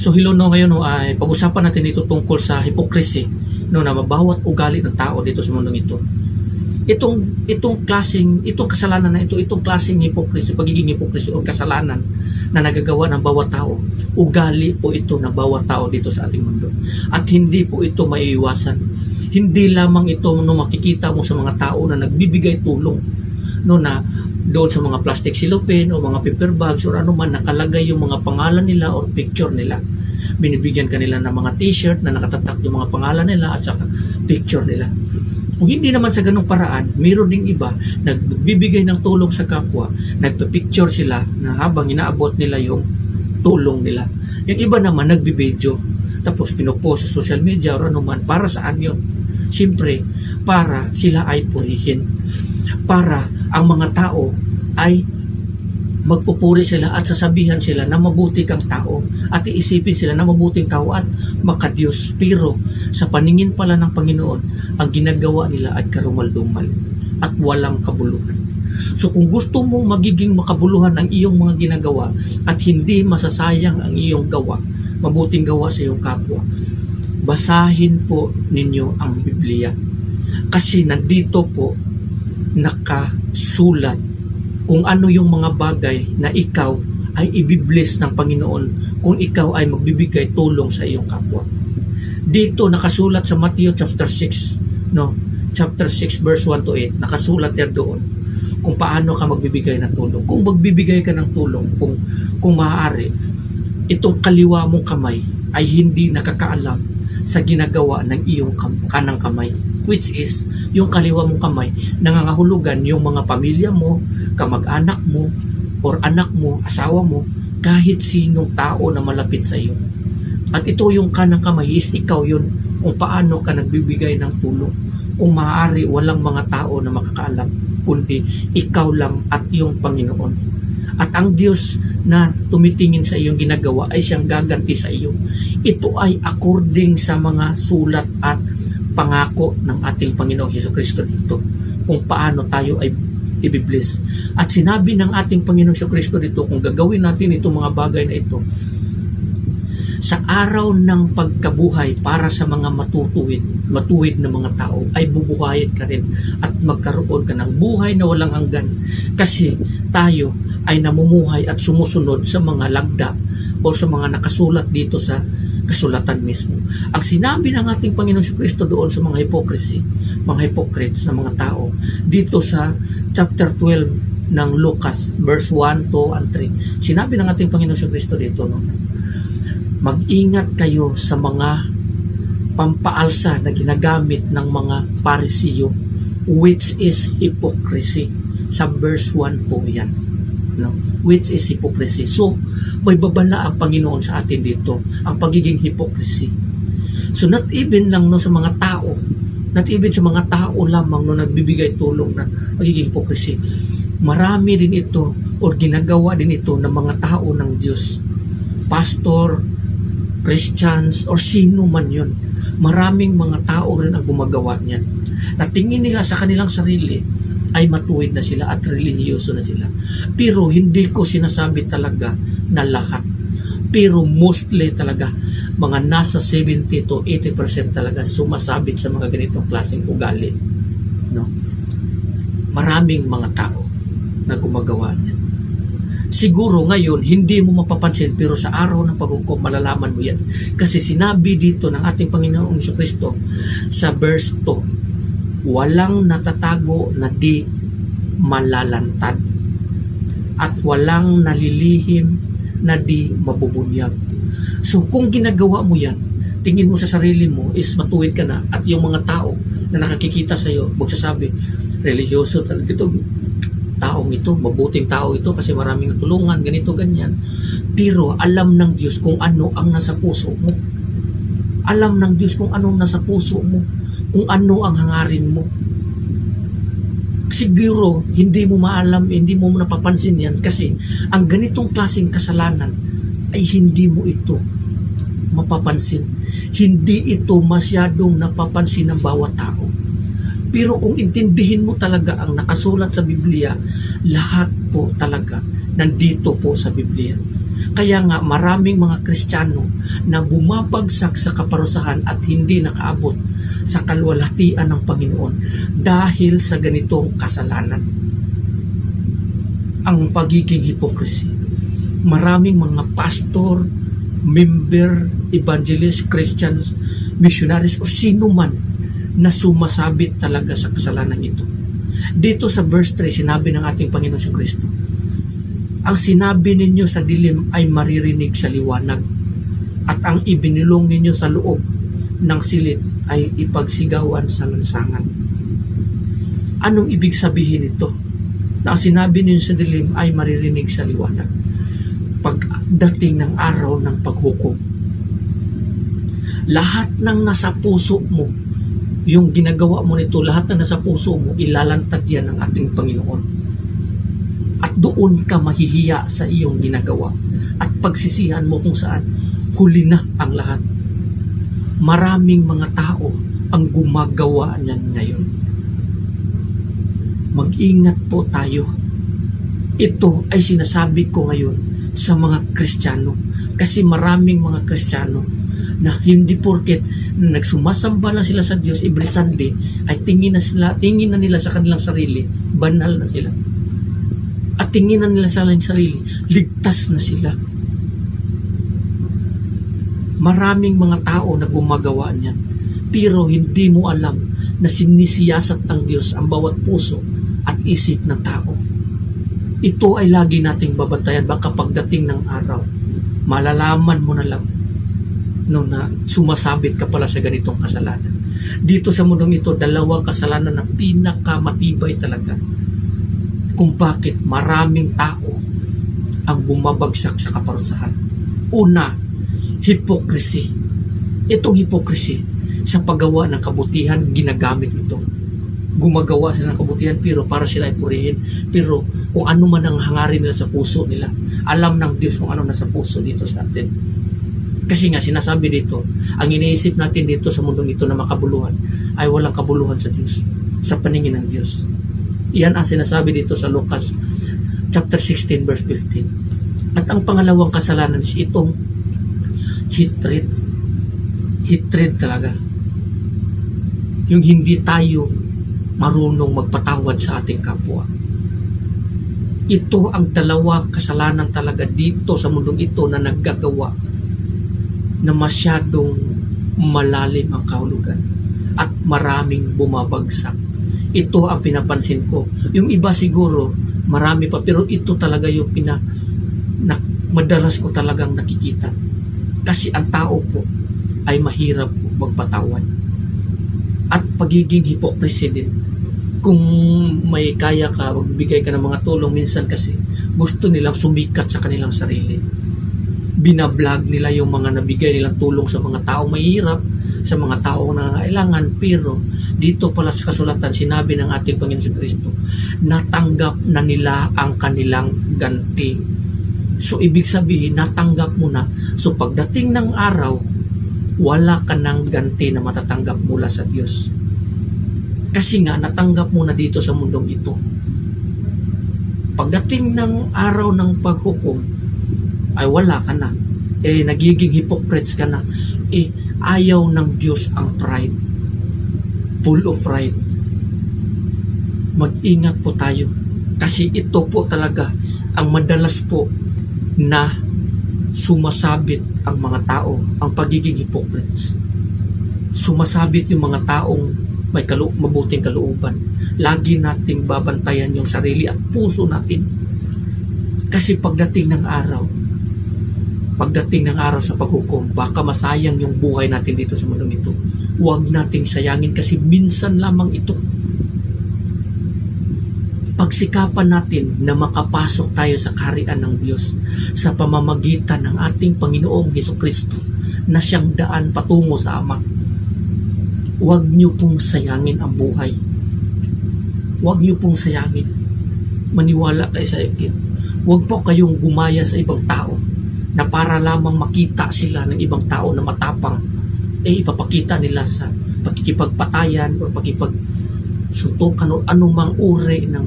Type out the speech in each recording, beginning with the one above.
So hello no ngayon no, ay pag-usapan natin dito tungkol sa hypocrisy no na mabawat ugali ng tao dito sa mundong ito. Itong itong klaseng itong kasalanan na ito, itong klaseng hypocrisy, pagiging hypocrisy o kasalanan na nagagawa ng bawat tao, ugali po ito ng bawat tao dito sa ating mundo. At hindi po ito maiiwasan. Hindi lamang ito no makikita mo sa mga tao na nagbibigay tulong no na doon sa mga plastic cellophane o mga paper bags or ano man nakalagay yung mga pangalan nila or picture nila. Binibigyan kanila ng mga t-shirt na nakatatak yung mga pangalan nila at saka picture nila. Kung hindi naman sa ganung paraan, mayroon ding iba nagbibigay ng tulong sa kapwa, nagpa-picture sila na habang inaabot nila yung tulong nila. Yung iba naman nagbibideo, tapos pinupost sa social media or ano man, para saan yun? Siyempre, para sila ay purihin. Para ang mga tao ay magpupuri sila at sasabihan sila na mabuti kang tao at iisipin sila na mabuting tao at makadiyos. Pero sa paningin pala ng Panginoon, ang ginagawa nila ay karumaldumal at walang kabuluhan. So kung gusto mong magiging makabuluhan ang iyong mga ginagawa at hindi masasayang ang iyong gawa, mabuting gawa sa iyong kapwa, basahin po ninyo ang Biblia. Kasi nandito po nakasulat kung ano yung mga bagay na ikaw ay ibibless ng Panginoon kung ikaw ay magbibigay tulong sa iyong kapwa. Dito nakasulat sa Matthew chapter 6, no? Chapter 6 verse 1 to 8, nakasulat yan doon kung paano ka magbibigay ng tulong. Kung magbibigay ka ng tulong, kung kung maaari, itong kaliwa mong kamay ay hindi nakakaalam sa ginagawa ng iyong kanang kamay which is yung kaliwa mong kamay nangangahulugan yung mga pamilya mo, kamag-anak mo, or anak mo, asawa mo, kahit sinong tao na malapit sa iyo. At ito yung kanang kamay is ikaw yun kung paano ka nagbibigay ng tulong. Kung maaari, walang mga tao na makakaalam, kundi ikaw lang at yung Panginoon. At ang Diyos na tumitingin sa iyong ginagawa ay siyang gaganti sa iyo. Ito ay according sa mga sulat at pangako ng ating Panginoong Heso Kristo dito kung paano tayo ay ibibless. At sinabi ng ating Panginoong Heso Kristo dito kung gagawin natin itong mga bagay na ito sa araw ng pagkabuhay para sa mga matutuwid, matuwid na mga tao ay bubuhayin ka rin at magkaroon ka ng buhay na walang hanggan kasi tayo ay namumuhay at sumusunod sa mga lagda o sa mga nakasulat dito sa kasulatan mismo. Ang sinabi ng ating Panginoon si Kristo doon sa mga hypocrisy, mga hypocrites na mga tao, dito sa chapter 12 ng Lucas, verse 1, 2, and 3. Sinabi ng ating Panginoon si Kristo dito, no? mag-ingat kayo sa mga pampaalsa na ginagamit ng mga parisiyo which is hypocrisy. Sa verse 1 po yan. No? Which is hypocrisy. So, may babala ang Panginoon sa atin dito, ang pagiging hypocrisy. So, not even lang no, sa mga tao, not even sa mga tao lamang no, nagbibigay tulong na pagiging hypocrisy. Marami din ito or ginagawa din ito ng mga tao ng Diyos. Pastor, Christians, or sino man yun. Maraming mga tao rin ang gumagawa niyan. Na tingin nila sa kanilang sarili ay matuwid na sila at relihiyoso na sila. Pero hindi ko sinasabi talaga na lahat. Pero mostly talaga, mga nasa 70 to 80% talaga sumasabit sa mga ganitong klaseng ugali. No? Maraming mga tao na gumagawa niyan. Siguro ngayon, hindi mo mapapansin pero sa araw ng paghukom, malalaman mo yan. Kasi sinabi dito ng ating Panginoong Kristo sa verse 2, walang natatago na di malalantad at walang nalilihim na di mabubunyag. So kung ginagawa mo yan, tingin mo sa sarili mo is matuwid ka na at yung mga tao na nakakikita sa iyo magsasabi, religyoso talaga ito, taong ito, mabuting tao ito kasi maraming tulungan, ganito, ganyan. Pero alam ng Diyos kung ano ang nasa puso mo. Alam ng Diyos kung ano ang nasa puso mo. Kung ano ang hangarin mo. Siguro, hindi mo maalam, hindi mo napapansin yan kasi ang ganitong klaseng kasalanan ay hindi mo ito mapapansin. Hindi ito masyadong napapansin ng bawat tao. Pero kung intindihin mo talaga ang nakasulat sa Biblia, lahat po talaga nandito po sa Biblia. Kaya nga maraming mga Kristiyano na bumabagsak sa kaparusahan at hindi nakaabot sa kalwalhatian ng Panginoon dahil sa ganitong kasalanan. Ang pagiging hipokrisi. Maraming mga pastor, member, evangelist, Christians, missionaries o sino man na sumasabit talaga sa kasalanan ito. Dito sa verse 3, sinabi ng ating Panginoon si Kristo, ang sinabi ninyo sa dilim ay maririnig sa liwanag at ang ibinilong ninyo sa loob ng silid ay ipagsigawan sa lansangan. Anong ibig sabihin ito? Na ang sinabi ninyo sa dilim ay maririnig sa liwanag pagdating ng araw ng paghukom. Lahat ng nasa puso mo, yung ginagawa mo nito, lahat na nasa puso mo, ilalantad yan ng ating Panginoon. Doon ka mahihiya sa iyong ginagawa. At pagsisihan mo kung saan huli na ang lahat. Maraming mga tao ang gumagawa niyan ngayon. Mag-ingat po tayo. Ito ay sinasabi ko ngayon sa mga Kristiyano. Kasi maraming mga Kristiyano na hindi porket na nagsumasamba na sila sa Diyos every Sunday ay tingin na sila tingin na nila sa kanilang sarili banal na sila at tingin na nila sa sarili ligtas na sila. Maraming mga tao na gumagawa niyan. Pero hindi mo alam na sinisiyasat ng Diyos ang bawat puso at isip ng tao. Ito ay lagi nating babantayan baka pagdating ng araw malalaman mo na lang no, na sumasabit ka pala sa ganitong kasalanan. Dito sa mundong ito, dalawang kasalanan na pinakamatibay talaga kung bakit maraming tao ang bumabagsak sa kaparusahan. Una, hypocrisy. Itong hypocrisy sa paggawa ng kabutihan, ginagamit ito. Gumagawa sila ng kabutihan pero para sila ay. Pero kung ano man ang hangarin nila sa puso nila, alam ng Diyos kung ano nasa puso dito sa atin. Kasi nga sinasabi dito, ang iniisip natin dito sa mundong ito na makabuluhan ay walang kabuluhan sa Diyos, sa paningin ng Diyos. Iyan ang sinasabi dito sa Lucas chapter 16 verse 15. At ang pangalawang kasalanan si itong hatred. Hatred talaga. Yung hindi tayo marunong magpatawad sa ating kapwa. Ito ang dalawang kasalanan talaga dito sa mundong ito na naggagawa na masyadong malalim ang kahulugan at maraming bumabagsak. Ito ang pinapansin ko. Yung iba siguro, marami pa, pero ito talaga yung pina, na, madalas ko talagang nakikita. Kasi ang tao po ay mahirap magpatawad. At pagiging hypocrisy din. Kung may kaya ka, magbigay ka ng mga tulong, minsan kasi gusto nilang sumikat sa kanilang sarili binablog nila yung mga nabigay nilang tulong sa mga taong mahirap, sa mga taong nangangailangan, pero dito pala sa kasulatan sinabi ng ating Panginoon Kristo, natanggap na nila ang kanilang ganti. So ibig sabihin, natanggap mo na. So pagdating ng araw, wala ka ng ganti na matatanggap mula sa Diyos. Kasi nga, natanggap mo na dito sa mundong ito. Pagdating ng araw ng paghukom, ay wala ka na. Eh, nagiging hypocrites ka na. Eh, ayaw ng Diyos ang pride. Full of pride. Mag-ingat po tayo. Kasi ito po talaga ang madalas po na sumasabit ang mga tao, ang pagiging hypocrites. Sumasabit yung mga taong may kalu mabuting kalooban. Lagi nating babantayan yung sarili at puso natin. Kasi pagdating ng araw, pagdating ng araw sa paghukom, baka masayang yung buhay natin dito sa mundong ito. Huwag nating sayangin kasi minsan lamang ito. Pagsikapan natin na makapasok tayo sa kaharian ng Diyos sa pamamagitan ng ating Panginoong Heso Kristo na siyang daan patungo sa Ama. Huwag niyo pong sayangin ang buhay. Huwag niyo pong sayangin. Maniwala kayo sa akin. Huwag po kayong gumaya sa ibang tao na para lamang makita sila ng ibang tao na matapang eh ipapakita nila sa pagkikipagpatayan o pagkipag suntukan o anumang uri ng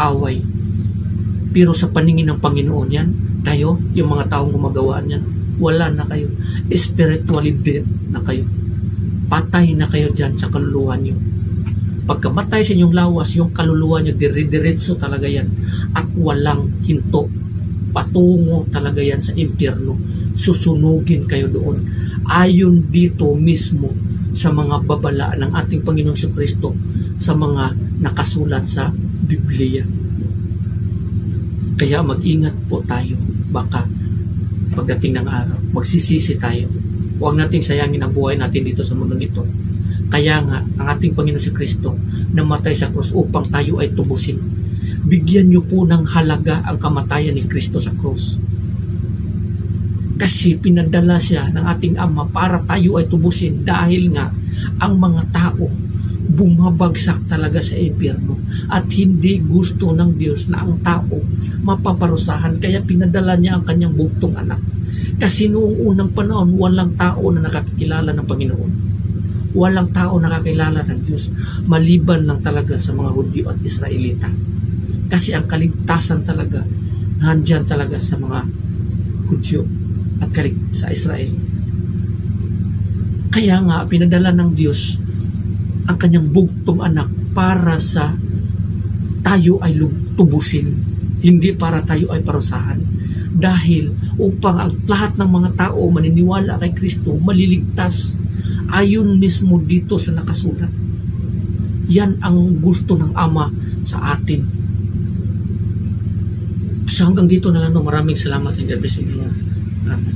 away. Pero sa paningin ng Panginoon yan, Kayo, yung mga taong gumagawa niyan, wala na kayo. Spiritually dead na kayo. Patay na kayo dyan sa kaluluwa niyo. Pagkamatay sa inyong lawas, yung kaluluwa niyo, dire-diretso talaga yan. At walang hinto. Patungo talaga yan sa impyerno. Susunugin kayo doon. Ayon dito mismo sa mga babala ng ating Panginoong Hesus Kristo sa mga nakasulat sa Biblia. Kaya mag-ingat po tayo. Baka pagdating ng araw, magsisisi tayo. Huwag nating sayangin ang buhay natin dito sa mundo ito. Kaya nga, ang ating Panginoon si Kristo namatay sa krus upang tayo ay tubusin. Bigyan niyo po ng halaga ang kamatayan ni Kristo sa krus. Kasi pinadala siya ng ating Ama para tayo ay tubusin dahil nga ang mga tao bumabagsak talaga sa impyerno at hindi gusto ng Diyos na ang tao mapaparusahan. Kaya pinadala niya ang kanyang buktong anak. Kasi noong unang panahon walang tao na nakakilala ng Panginoon. Walang tao nakakilala ng Diyos maliban lang talaga sa mga Hudyo at Israelita. Kasi ang kaligtasan talaga nandyan talaga sa mga Hudyo at sa Israel kaya nga pinadala ng Diyos ang kanyang bugtong anak para sa tayo ay tubusin, hindi para tayo ay parusahan. Dahil upang ang lahat ng mga tao maniniwala kay Kristo, maliligtas ayon mismo dito sa nakasulat. Yan ang gusto ng Ama sa atin. So hanggang dito na lang. Maraming salamat and God bless you.